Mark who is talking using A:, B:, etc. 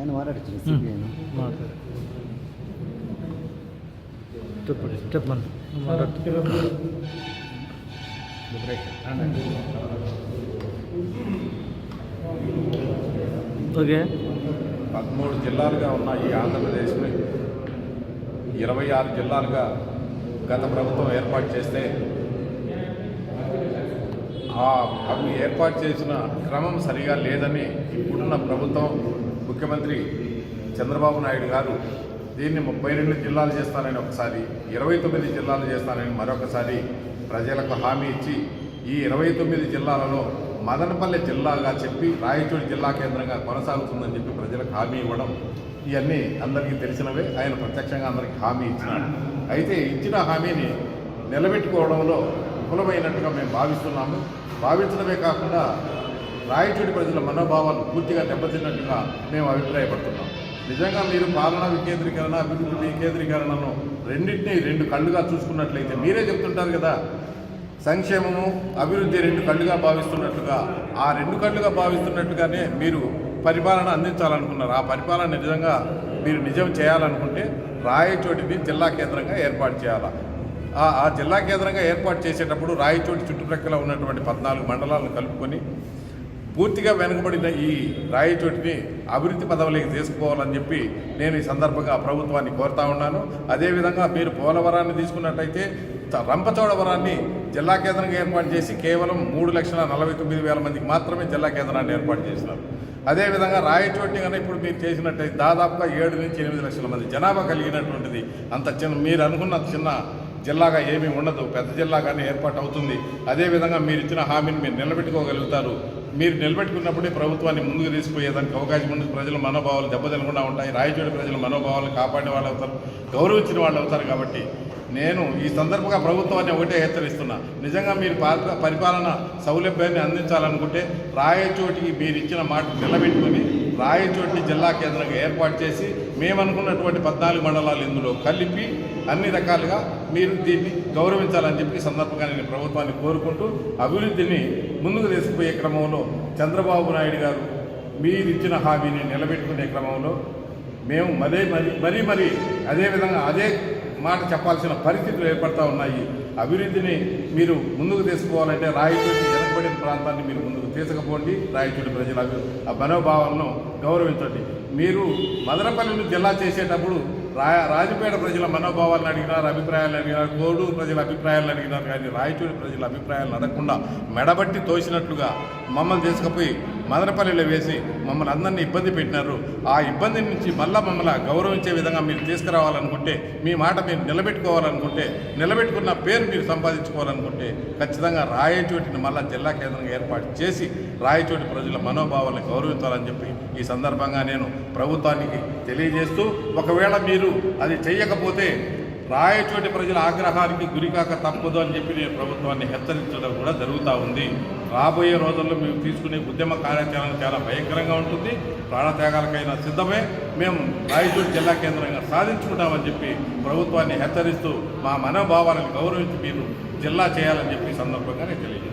A: ఆయన
B: చెప్పండి ఓకే.
C: పదమూడు జిల్లాలుగా ఉన్న ఈ ఆంధ్రప్రదేశ్ని ఇరవై ఆరు జిల్లాలుగా గత ప్రభుత్వం ఏర్పాటు చేస్తే అవి ఏర్పాటు చేసిన క్రమం సరిగా లేదని ఇప్పుడున్న ప్రభుత్వం ముఖ్యమంత్రి చంద్రబాబు నాయుడు గారు దీన్ని ముప్పై రెండు జిల్లాలు చేస్తానని ఒకసారి ఇరవై తొమ్మిది జిల్లాలు చేస్తానని మరొకసారి ప్రజలకు హామీ ఇచ్చి ఈ ఇరవై తొమ్మిది జిల్లాలలో మదనపల్లె జిల్లాగా చెప్పి రాయచూడు జిల్లా కేంద్రంగా కొనసాగుతుందని చెప్పి ప్రజలకు హామీ ఇవ్వడం ఇవన్నీ అందరికీ తెలిసినవే. ఆయన ప్రత్యక్షంగా అందరికీ హామీ ఇచ్చినాడు. అయితే ఇచ్చిన హామీని నిలబెట్టుకోవడంలో విఫలమైనట్టుగా మేము భావిస్తున్నాము. భావించడమే కాకుండా రాయచూడి ప్రజల మనోభావాలు పూర్తిగా దెబ్బతిన్నట్టుగా మేము అభిప్రాయపడుతున్నాం. నిజంగా మీరు పాలన వికేంద్రీకరణ అభివృద్ధి వికేంద్రీకరణను రెండింటినీ రెండు కళ్ళుగా చూసుకున్నట్లయితే మీరే చెప్తుంటారు కదా సంక్షేమము అభివృద్ధి రెండు కళ్ళుగా భావిస్తున్నట్లుగా. ఆ రెండు కళ్ళుగా భావిస్తున్నట్టుగానే మీరు పరిపాలన అందించాలనుకున్నారు. ఆ పరిపాలన నిజంగా మీరు నిజం చేయాలనుకుంటే రాయచోటిని జిల్లా కేంద్రంగా ఏర్పాటు చేయాలి? ఆ జిల్లా కేంద్రంగా ఏర్పాటు చేసేటప్పుడు రాయచోటి చుట్టుప్రక్కల ఉన్నటువంటి పద్నాలుగు మండలాలను కలుపుకొని పూర్తిగా వెనుకబడిన ఈ రాయచోటిని అభివృద్ధి పదవులకి తీసుకుపోవాలని చెప్పి నేను ఈ సందర్భంగా ప్రభుత్వాన్ని కోరుతా ఉన్నాను. అదేవిధంగా మీరు పోలవరాన్ని తీసుకున్నట్టయితే రంపచోడవరాన్ని జిల్లా కేంద్రంగా ఏర్పాటు చేసి కేవలం మూడు లక్షల నలభై తొమ్మిది వేల మందికి మాత్రమే జిల్లా కేంద్రాన్ని ఏర్పాటు చేసినారు. అదేవిధంగా రాయచోటిని కనుక ఇప్పుడు మీరు చేసినట్టయితే దాదాపుగా ఏడు నుంచి ఎనిమిది లక్షల మంది జనాభా కలిగినటువంటిది అంత చిన్న మీరు అనుకున్న చిన్న జిల్లాగా ఏమీ ఉండదు. పెద్ద జిల్లాగానే ఏర్పాటు అవుతుంది అదేవిధంగా మీరు ఇచ్చిన హామీని మీరు నిలబెట్టుకోగలుగుతారు. మీరు నిలబెట్టుకున్నప్పుడే ప్రభుత్వాన్ని ముందుకు తీసుకుపోయేదానికి అవకాశం ఉంటుంది ప్రజల మనోభావాలు దెబ్బతినకుండా ఉంటాయి. రాయచోటి ప్రజల మనోభావాలు కాపాడే వాళ్ళు అవుతారు. గౌరవించిన వాళ్ళు అవుతారు కాబట్టి నేను ఈ సందర్భంగా ప్రభుత్వాన్ని ఒకటే హెచ్చరిస్తున్నా. నిజంగా మీరు పరిపాలన సౌలభ్యాన్ని అందించాలనుకుంటే రాయచోటికి మీరు ఇచ్చిన మాట నిలబెట్టుకుని రాయచోటి జిల్లా కేంద్రంగా ఏర్పాటు చేసి మేమనుకున్నటువంటి పద్నాలుగు మండలాలు ఇందులో కలిపి అన్ని రకాలుగా మీరు దీన్ని గౌరవించాలని చెప్పి సందర్భంగా నేను ప్రభుత్వాన్ని కోరుకుంటూ అభివృద్ధిని ముందుకు తీసుకుపోయే క్రమంలో చంద్రబాబు నాయుడు గారు మీరు ఇచ్చిన హామీని నిలబెట్టుకునే క్రమంలో మేము మరీ మరి మరీ మరి అదేవిధంగా అదే మాట చెప్పాల్సిన పరిస్థితులు ఏర్పడతా ఉన్నాయి. అభివృద్ధిని మీరు ముందుకు తీసుకోవాలంటే రాయచూటి వెనకబడిన ప్రాంతాన్ని మీరు ముందుకు తీసుకుపోండి. రాయచూటి ప్రజల ఆ మనోభావాలను గౌరవించండి. మీరు మదనపల్లిని జిల్లా చేసేటప్పుడు రా రాజపేట ప్రజల మనోభావాలను అడిగినారు అభిప్రాయాలు అడిగినారు కోడూరు ప్రజల అభిప్రాయాలను అడిగినారు. కానీ రాయచూడి ప్రజల అభిప్రాయాలను అడగకుండా మెడబట్టి తోసినట్లుగా మమ్మల్ని తీసుకుపోయి మదనపల్లిలో వేసి మమ్మల్ని అందరినీ ఇబ్బంది పెట్టినారు. ఆ ఇబ్బంది నుంచి మళ్ళా మమ్మల్ని గౌరవించే విధంగా మీరు తీసుకురావాలనుకుంటే మీ మాట మీరు నిలబెట్టుకోవాలనుకుంటే నిలబెట్టుకున్న పేరు మీరు సంపాదించుకోవాలనుకుంటే ఖచ్చితంగా రాయచోటిని మళ్ళా జిల్లా కేంద్రంగా ఏర్పాటు చేసి రాయచోటి ప్రజల మనోభావాలను గౌరవించాలని చెప్పి ఈ సందర్భంగా నేను ప్రభుత్వానికి తెలియజేస్తూ ఒకవేళ మీరు అది చేయకపోతే రాయచోటి ప్రజల ఆగ్రహానికి గురికాక తప్పదు అని చెప్పి నేను ప్రభుత్వాన్ని హెచ్చరించడం కూడా జరుగుతూ ఉంది. రాబోయే రోజుల్లో మేము తీసుకునే ఉద్యమ కార్యాచరణ చాలా భయంకరంగా ఉంటుంది. ప్రాణత్యాగాలకైనా సిద్ధమే. మేము రాయచోటి జిల్లా కేంద్రంగా సాధించుకుంటామని చెప్పి ప్రభుత్వాన్ని హెచ్చరిస్తూ మా మనోభావాలను గౌరవించి మీరు జిల్లా చేయాలని చెప్పి సందర్భంగా నేను తెలియజేస్తాను